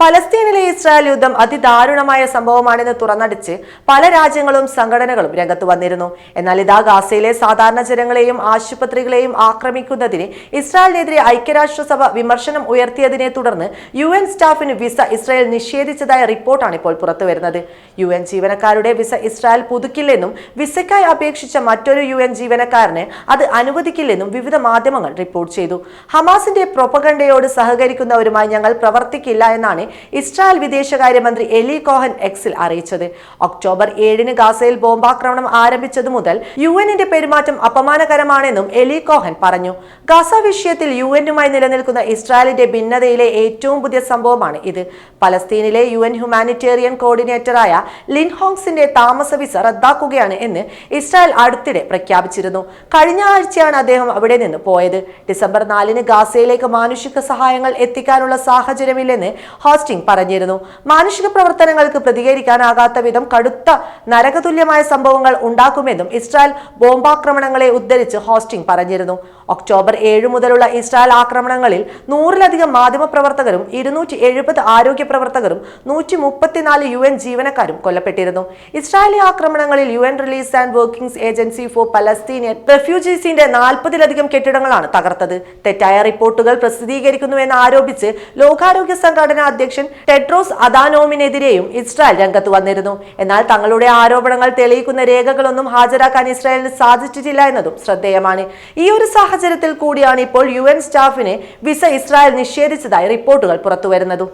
പലസ്തീനിലെ Israel യുദ്ധം അതിദാരുണമായ സംഭവമാണെന്ന് തുറന്നടിച്ച് പല രാജ്യങ്ങളും സംഘടനകളും രംഗത്ത് വന്നിരുന്നു. എന്നാൽ ഇതാ ഗാസയിലെ സാധാരണ ജനങ്ങളെയും ആശുപത്രികളെയും ആക്രമിക്കുന്നതിന് ഇസ്രായേലിനെതിരെ ഐക്യരാഷ്ട്രസഭ വിമർശനം ഉയർത്തിയതിനെ തുടർന്ന് യു എൻ സ്റ്റാഫിന് വിസ ഇസ്രായേൽ നിഷേധിച്ചതായ റിപ്പോർട്ടാണ് ഇപ്പോൾ പുറത്തുവരുന്നത് യു എൻ ജീവനക്കാരുടെ വിസ ഇസ്രായേൽ പുതുക്കില്ലെന്നും വിസയ്ക്കായി അപേക്ഷിച്ച മറ്റൊരു യു എൻ ജീവനക്കാരന് അത് അനുവദിക്കില്ലെന്നും വിവിധ മാധ്യമങ്ങൾ റിപ്പോർട്ട് ചെയ്തു. ഹമാസിന്റെ പ്രൊപ്പഗണ്ടയോട് സഹകരിക്കുന്നവരുമായി ഞങ്ങൾ പ്രവർത്തിക്കില്ല എന്നാണ് ഇസ്രായേൽ വിദേശകാര്യമന്ത്രി എലി കോഹൻ എക്സിൽ അറിയിച്ചത്. ഒക്ടോബർ ഏഴിന് ഗാസയിൽ ബോംബാക്രമണം ആരംഭിച്ചതു മുതൽ യു എന്നിന്റെ പെരുമാറ്റം അപമാനകരമാണെന്നും എലി കോഹൻ പറഞ്ഞു. ഗാസ വിഷയത്തിൽ യു എന്നുമായി നിലനിൽക്കുന്ന ഇസ്രായേലിന്റെ ഭിന്നതയിലെ ഏറ്റവും പുതിയ സംഭവമാണ് ഇത്. പലസ്തീനിലെ യു എൻ ഹ്യൂമാനിറ്റേറിയൻ കോർഡിനേറ്ററായ ലിൻഹോങ്സിന്റെ താമസ വിസ റദ്ദാക്കുകയാണ് എന്ന് ഇസ്രായേൽ അടുത്തിടെ പ്രഖ്യാപിച്ചിരുന്നു. കഴിഞ്ഞ ആഴ്ചയാണ് അദ്ദേഹം അവിടെ നിന്ന് പോയത്. ഡിസംബർ നാലിന് ഗാസയിലേക്ക് മാനുഷിക സഹായങ്ങൾ എത്തിക്കാനുള്ള സാഹചര്യമില്ലെന്ന് ഹോസ്റ്റിംഗ് പറഞ്ഞിരുന്നു. മാനുഷിക പ്രവർത്തനങ്ങൾക്ക് പ്രതികരിക്കാനാകാത്ത വിധം കടുത്ത നരകതുല്യമായ സംഭവങ്ങൾ ഉണ്ടാക്കുമെന്നും ഇസ്രായേൽ ബോംബാക്രമണങ്ങളെ ഉദ്ധരിച്ച് ഹോസ്റ്റിംഗ് പറഞ്ഞിരുന്നു. ഒക്ടോബർ ഏഴ് മുതലുള്ള ഇസ്രായേൽ ആക്രമണങ്ങളിൽ നൂറിലധികം മാധ്യമപ്രവർത്തകരും ഇരുന്നൂറ്റി എഴുപത് ആരോഗ്യ പ്രവർത്തകരും നൂറ്റി മുപ്പത്തിനാല് യു എൻ ജീവനക്കാരും കൊല്ലപ്പെട്ടിരുന്നു. ഇസ്രായേലി ആക്രമണങ്ങളിൽ U N relief and works agency for Palestinian റെഫ്യൂജീസിന്റെ നാൽപ്പതിലധികം കെട്ടിടങ്ങളാണ് തകർത്തത്. തെറ്റായ റിപ്പോർട്ടുകൾ പ്രസിദ്ധീകരിക്കുന്നുവെന്ന് ആരോപിച്ച് ലോകാരോഗ്യ സംഘടന അധ്യക്ഷൻ ടെഡ്രോസ് അദാനോമിനെതിരെയും ഇസ്രായേൽ രംഗത്ത് വന്നിരുന്നു. എന്നാൽ തങ്ങളുടെ ആരോപണങ്ങൾ തെളിയിക്കുന്ന രേഖകളൊന്നും ഹാജരാക്കാൻ ഇസ്രായേലിന് സാധിച്ചിട്ടില്ല എന്നതും ശ്രദ്ധേയമാണ്. ഈ ഒരു സാഹചര്യത്തിൽ കൂടിയാണ് ഇപ്പോൾ യു സ്റ്റാഫിനെ വിസ ഇസ്രായേൽ നിഷേധിച്ചതായി റിപ്പോർട്ടുകൾ പുറത്തുവരുന്നതും.